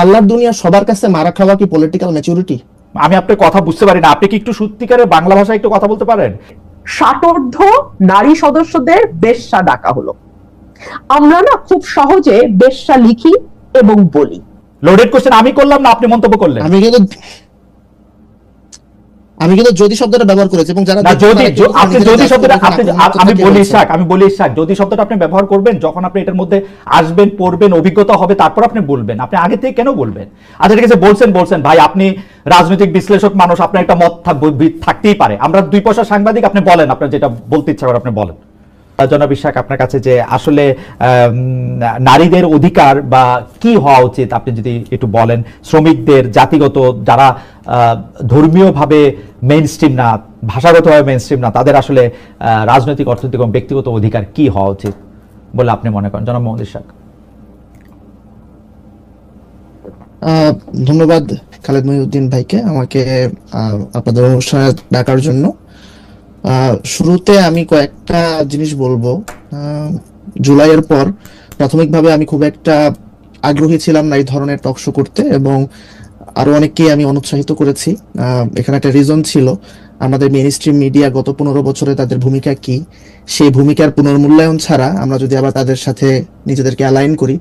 আল্লাহর দুনিয়া সবার কাছে মারা খাওয়া কি পলিটিক্যাল ম্যাচুরিটি আমি আপনার কথা বুঝতে পারি না। আপনি কি একটু সত্যিকারের বাংলা ভাষায় একটু কথা বলতে পারেন? ষাটোর্ধ নারী সদস্যদের বেশ্যা ডাকা হলো। আমরা না খুব সহজে বেশ্যা লিখি এবং বলি। লোডেড কোশ্চেন আমি করলাম না আপনি মন্তব্য করলেন? আমি কিন্তু আমি কিন্তু যদি শব্দটা ব্যবহার করেছি এবং যারা যদি আপনি যদি শব্দটা আপনি আমি বলি। ইশাক আমি বলি ইশাক যদি শব্দটা আপনি ব্যবহার করবেন যখন আপনি এটার মধ্যে আসবেন পড়বেন অভিজ্ঞতা হবে তারপর আপনি বলবেন। আপনি আগে থেকে কেন বলবেন? আচ্ছা ঠিক আছে বলছেন বলছেন ভাই আপনি রাজনৈতিক বিশ্লেষক মানুষ আপনার একটা মত থাকতেই পারে। আমরা দুই পয়সা সাংবাদিক আপনি বলেন আপনার যেটা বলতে ইচ্ছা করে আপনি বলেন। জনাব ইশাক আপনার কাছে যে আসলে নারীদের অধিকার বা কি হওয়া উচিত আপনি যদি একটু বলেন শ্রমিকদের জাতিগত যারা ধর্মীয়ভাবে মেইন স্ট্রিম না ভাষাগতভাবে মেইন স্ট্রিম না তাদের আসলে রাজনৈতিক অর্থনৈতিক এবং ব্যক্তিগত অধিকার কি হওয়া উচিত বলে আপনি মনে করেন? জনাব মোহাম্মদ আহ, ধন্যবাদ খালেদ মহিউদ্দিন ভাইকে আমাকে আপনাদের অনুষ্ঠানে ডাকার জন্য। শুরুতে আমি কয়েকটা জিনিস বলব। জুলাইয়ের পর প্রাথমিকভাবে আমি খুব একটা আগ্রহী ছিলাম না এই ধরনের টক শো করতে এবং আরও অনেককেই আমি অনুৎসাহিত করেছি। এখানে একটা রিজন ছিল আমাদের মেইন স্ট্রিম মিডিয়া গত পনেরো বছরে তাদের ভূমিকা কি? সেই ভূমিকার পুনর্মূল্যায়ন ছাড়া আমরা যদি আবার তাদের সাথে নিজেদেরকে অ্যালাইন করি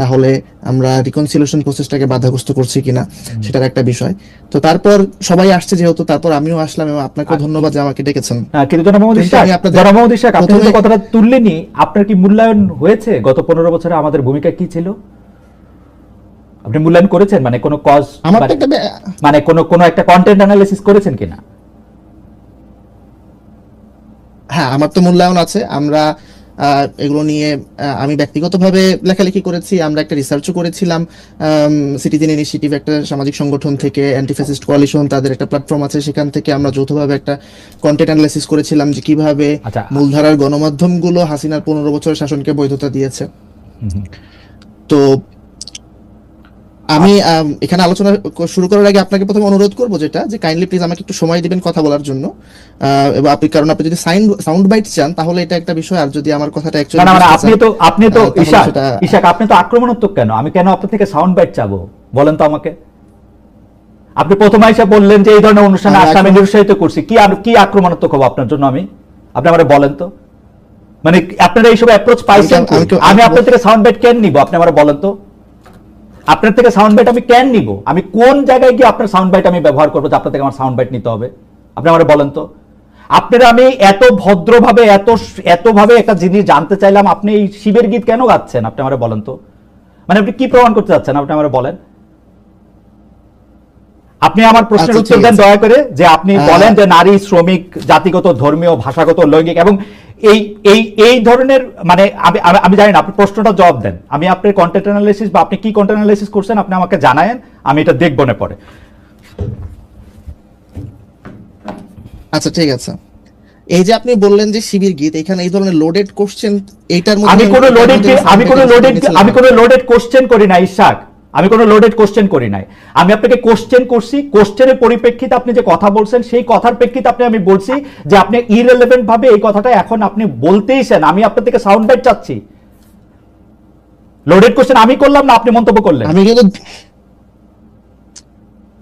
তাহলে আমরা রিকনসিলেশন প্রসেসটাকে বাধাগ্রস্ত করছি কিনা সেটার একটা বিষয়। তো তারপর সবাই আসছে যেহেতু তারপর আমিও আসলাম এবং আপনাকে ধন্যবাদ যে আমাকে ডেকেছেন। কিন্তু মোহাম্মদ কিন্তু আপনি কথাটা তুললেনই আপনার কি মূল্যায়ন হয়েছে? গত পনেরো বছরে আমাদের ভূমিকা কি ছিল? আপনি মূল্যায়ন করেছেন? মানে কোনো কজ একটা বে- মানে কোনো কোনো একটা কন্টেন্ট অ্যানালিসিস করেছেন কিনা? হ্যাঁ আমার তো মূল্যায়ন আছে। আমরা এগুলো নিয়ে আমি ব্যক্তিগতভাবে লেখালেখি করেছি। আমরা একটা রিসার্চও করেছিলাম। সিটিজেন ইনিশিয়েটিভ একটা সামাজিক সংগঠন থেকে অ্যান্টিফেসিস্ট কোয়ালিশন তাদের একটা প্ল্যাটফর্ম আছে। সেখান থেকে আমরা যৌথভাবে একটা কন্টেন্ট অ্যানালাইসিস করেছিলাম যে কীভাবে আচ্ছা। মূলধারার গণমাধ্যমগুলো হাসিনার পনেরো বছরের শাসনকে বৈধতা দিয়েছে। তো আমি এখানে আলোচনা শুরু করার আগে আপনাকে প্রথমে অনুরোধ করব যেটা যে কাইন্ডলি প্লিজ আমাকে একটু সময় দিবেন কথা বলার জন্য। এবং আপনি কারণ আপনি যদি সাইন সাউন্ড বাইট চান তাহলে এটা একটা বিষয়। আর যদি আমার কথাটা অ্যাকচুয়ালি না মানে আপনি তো আপনি তো ইশাক ইশাক আপনি তো আক্রমণাত্মক কেন? আমি কেন আপনার থেকে সাউন্ড বাইট চাবো? বলেন তো আমাকে। আপনি প্রথমে এসে বললেন যে এই ধরনের অনুষ্ঠানে আসলে আমি নিরুৎসাহিত করছি। কি আর কি আক্রমণাত্মক হব আপনার জন্য আমি? আপনি আমাকে বলেন তো। মানে আপনারা এইসব অ্যাপ্রোচ পাইছেন আমি আপনার থেকে সাউন্ড বাইট কেন নিব? আপনি আমার বলেন তো। আপনার থেকে সাউন্ড বাইট আমি কেন নিব। আমি কোন জায়গায় গিয়ে আপনার সাউন্ড বাইট আমি ব্যবহার করব যে আপনার থেকে আমার সাউন্ড বাইট নিতে হবে? আপনি আমার বলেন তো। আপনারা আমি এত ভদ্রভাবে এত এতভাবে একটা জিনিস জানতে চাইলাম আপনি এই শিবের গীত কেন গাচ্ছেন? আপনি আমার বলেন তো। মানে আপনি কি প্রমাণ করতে চাচ্ছেন? আপনি আমার বলেন। আপনি আমার প্রশ্নের আচ্ছা, উত্তর দেন দয়া করে যে আপনি বলেন যে নারী শ্রমিক জাতিগত ধর্মীয় ভাষাগত লৈঙ্গিক এবং এই এই এই ধরনের মানে আমি আমি- জানি না আপনি প্রশ্নটা জবাব দেন। আমি আপনার কন্টেন্ট অ্যানালাইসিস বা আপনি কি কন্টেন্ট অ্যানালাইসিস করছেন আপনি আমাকে জানায়েন আমি এটা দেখব না পরে। আচ্ছা ঠিক আছে। এই যে আপনি বললেন যে শিবির গীত এখানে এই ধরনের লোডেড কোশ্চেন এইটার মধ্যে আমি কোনো লোডেড আমি কোনো লোডেড আমি কোনো লোডেড কোশ্চেন করি না ইশাক। আমি কোনো লোডেড কোশ্চেন করি নাই। আমি আপনাকে কোশ্চেন করছি কোশ্চেনের পরিপ্রেক্ষিতে আপনি যে কথা বলছেন, সেই কথার প্রেক্ষিতে আপনি আমি বলছি যে আপনি ইরেলেভেন্ট ভাবে এই কথাটা এখন আপনি বলতেইছেন আমি আপনার থেকে সাউন্ড বাইট চাচ্ছি। লোডেড কোশ্চেন আমি করলাম না, আপনি মন্তব্য করলেন? আমি কিন্তু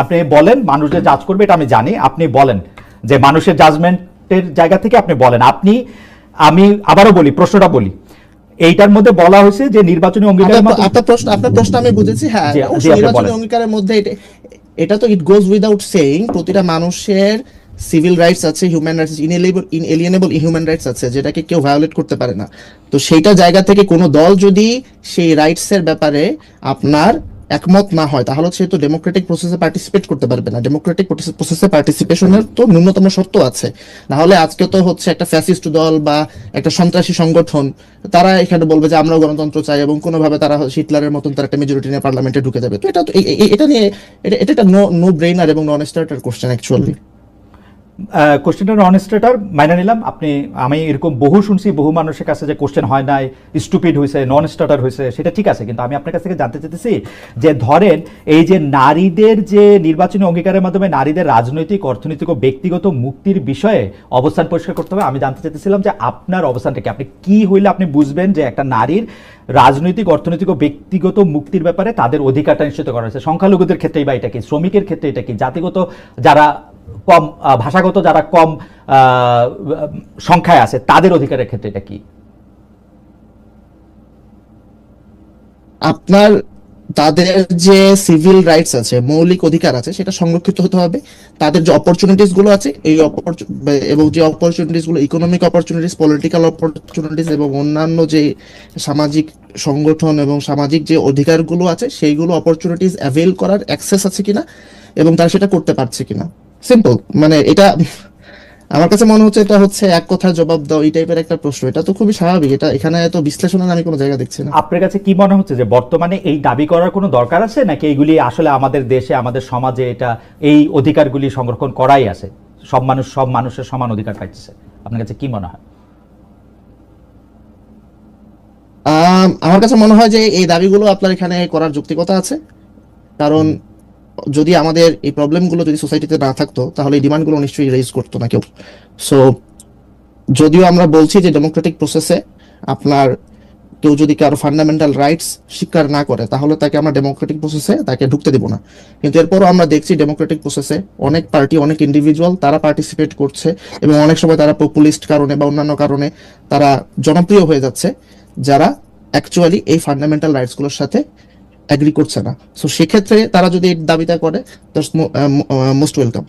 আপনি বলেন মানুষ যে জাজ করবে এটা আমি জানি। আপনি বলেন যে মানুষের জাজমেন্টের জায়গা থেকে আপনি বলেন। আপনি আমি আবারও বলি প্রশ্নটা বলি। এইটার মধ্যে বলা হয়েছে যে নির্বাচনী অঙ্গীকারের আপনার আপনার প্রশ্ন আপনার প্রশ্ন আমি বুঝেছি হ্যাঁ। নির্বাচনী। অঙ্গীকারের মধ্যে এটা তো ইট গোজ উইদাউট সেইং প্রতিটা মানুষের সিভিল রাইটস আছে human rights inalienable inalienable human rights আছে যেটাকে কেউ ভায়োলেট করতে পারে না। তো সেইটা জায়গা থেকে কোনো দল যদি সেই রাইটস এর ব্যাপারে আপনার একমত না হয়, তাহলে সে তো ডেমোক্রেটিক প্রসেসে পার্টিসিপেট করতে পারবে না। ডেমোক্রেটিক প্রসেসে পার্টিসিপেশনের তো ন্যূনতম শর্ত আছে। না হলে আজকে তো হচ্ছে একটা ফ্যাসিস্ট দল বা একটা সন্ত্রাসী সংগঠন, তারা এখানে বলবে যে আমরাও গণতন্ত্র চাই এবং কোনোভাবে তারা হিটলারের মতন তারা একটা মেজরিটি নিয়ে পার্লামেন্টে ঢুকে যাবে। তো এটা এটা নিয়ে, এটা এটা একটা নো নো ব্রেইনার এবং নন স্টার্টার কোশ্চেন অ্যাকচুয়ালি কোশ্চেনটা নন স্টেটার মাইনে নিলাম। আপনি, আমি এরকম বহু শুনছি, বহু মানুষের কাছে যে কোশ্চেন হয় নাই স্টুপিড হয়েছে নন স্টার্টার হয়েছে সেটা ঠিক আছে, কিন্তু আমি আপনার কাছ থেকে জানতে চাইতেছি যে ধরেন, এই যে নারীদের যে নির্বাচনী অঙ্গীকারের মাধ্যমে নারীদের রাজনৈতিক, অর্থনৈতিক ও ব্যক্তিগত মুক্তির বিষয়ে অবস্থান পরিষ্কার করতে হবে, আমি জানতে চাইতেছিলাম যে আপনার অবস্থানটা কি? আপনি কি হইলে আপনি বুঝবেন যে একটা নারীর রাজনৈতিক, অর্থনৈতিক ও ব্যক্তিগত মুক্তির ব্যাপারে তাদের অধিকারটা নিশ্চিত করা হয়েছে? সংখ্যালঘুদের ক্ষেত্রেই বা এটা কি? শ্রমিকের ক্ষেত্রে এটা কি? জাতিগত যারা কম ভাষাগত যারা কম সংখ্যায় আছে, তাদের অধিকারের ক্ষেত্রে এটা কি? আপনার, তাদের যে সিভিল রাইটস আছে, মৌলিক অধিকার আছে, সেটা সংরক্ষিত হতে হবে। তাদের যে অপরচুনিটিসগুলো আছে, এই এবং যে অপরচুনিটিসগুলো ইকোনমিক অপরচুনিটিস পলিটিক্যাল অপরচুনিটিস এবং অন্যান্য যে সামাজিক সংগঠন এবং সামাজিক যে অধিকারগুলো আছে, সেইগুলো অপরচুনিটিস অ্যাভেল করার অ্যাক্সেস আছে কিনা এবং তারা সেটা করতে পারছে কিনা। সিম্পল মানে এটা আমার কাছে মনে হচ্ছে এটা হচ্ছে এক কথায় জবাব দাও এই টাইপের একটা প্রশ্ন। এটা তো খুবই স্বাভাবিক। এটা এখানে এত বিশ্লেষণের আমি কোনো জায়গা দেখছি না। আপনার কাছে কি মনে হচ্ছে যে বর্তমানে এই দাবি করার কোনো দরকার আছে নাকি এইগুলি আসলে আমাদের দেশে আমাদের সমাজে এটা এই অধিকারগুলি সংরক্ষণ করাই আছে? সব মানুষ সব মানুষের সমান অধিকার পাইছে আপনার কাছে কি মনে হয়? আম, আমার কাছে মনে হয় যে এই দাবিগুলো আপনার এখানে করার যৌক্তিকতা আছে। কারণ যদি আমাদের এই প্রবলেমগুলো যদি সোসাইটিতে না থাকতো, তাহলে এই ডিমান্ডগুলো নিশ্চয়ই রেজ করতো না কেউ। সো যদিও আমরা বলছি যে ডেমোক্রেটিক প্রসেসে আপনার কেউ যদি কারও ফান্ডামেন্টাল রাইটস স্বীকার না করে, তাহলে তাকে আমরা ডেমোক্রেটিক প্রসেসে তাকে ঢুকতে দিব না। কিন্তু এরপরও আমরা দেখছি ডেমোক্রেটিক প্রসেসে অনেক পার্টি অনেক ইন্ডিভিজুয়াল তারা পার্টিসিপেট করছে এবং অনেক সময় তারা পপুলিস্ট কারণে বা অন্যান্য কারণে তারা জনপ্রিয় হয়ে যাচ্ছে, যারা অ্যাকচুয়ালি এই ফান্ডামেন্টাল রাইটসগুলোর সাথে অ্যাগ্রি করছে না। সো সেক্ষেত্রে তারা যদি দাবিটা করে মোস্ট ওয়েলকাম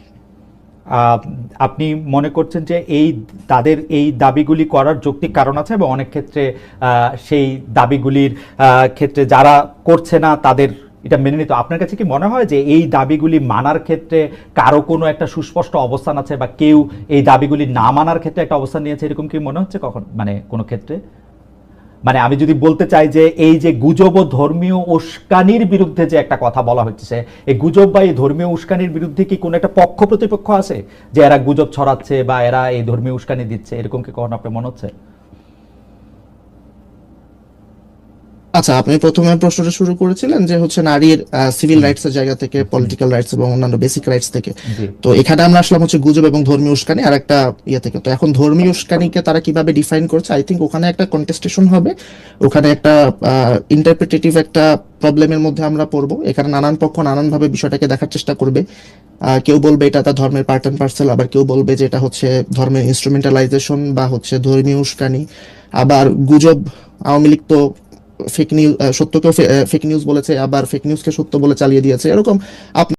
আপনি মনে করছেন যে এই, তাদের এই দাবিগুলি করার যৌক্তিক কারণ আছে এবং অনেক ক্ষেত্রে সেই দাবিগুলির ক্ষেত্রে যারা করছে না, তাদের এটা মেনে নিত আপনার কাছে কি মনে হয় যে এই দাবিগুলি মানার ক্ষেত্রে কারও কোনো একটা সুস্পষ্ট অবস্থান আছে বা কেউ এই দাবিগুলি না মানার ক্ষেত্রে একটা অবস্থান নিয়েছে, এরকম কি মনে হচ্ছে কখন? মানে কোনো ক্ষেত্রে? মানে আমি যদি বলতে চাই যে এই যে গুজব ও ধর্মীয় উস্কানির বিরুদ্ধে যে একটা কথা বলা হচ্ছে এই গুজব বা এই ধর্মীয় উস্কানির বিরুদ্ধে কি কোনো একটা পক্ষ প্রতিপক্ষ আছে? যে এরা গুজব ছড়াচ্ছে বা এরা এই ধর্মীয় উস্কানি দিচ্ছে, এরকম কি কখন আপনার মনে হচ্ছে? আচ্ছা আপনি প্রথমে প্রশ্নটা শুরু করেছিলেন যে হচ্ছে নারীর সিভিল রাইটস এর জায়গা থেকে পলিটিক্যাল রাইটস এবং অন্যান্য বেসিক রাইটস থেকে। তো এখানে আমরা আসলাম হচ্ছে গুজব এবং ধর্মীয় উস্কানি আর একটা ইয়ে থেকে। তো এখন ধর্মীয় উস্কানিকে তারা কীভাবে ডিফাইন করছে? আই থিঙ্ক ওখানে একটা কন্টেস্টেশন হবে। ওখানে একটা ইন্টারপ্রিটেটিভ একটা প্রবলেমের মধ্যে আমরা পড়ব। এখানে নানান পক্ষ নানান ভাবে বিষয়টাকে দেখার চেষ্টা করবে। কেউ বলবে এটা তার ধর্মের পার্ট অ্যান্ড পার্সেল আবার কেউ বলবে যে এটা হচ্ছে ধর্মের ইনস্ট্রুমেন্টালাইজেশন বা হচ্ছে ধর্মীয় উস্কানি। আবার গুজব আওয়ামী লীগ তো ফেক নিউজ সত্যকে ফেক নিউজ বলেছে, আবার ফেক নিউজকে সত্য বলে চালিয়ে দিয়েছে, এরকম আপনি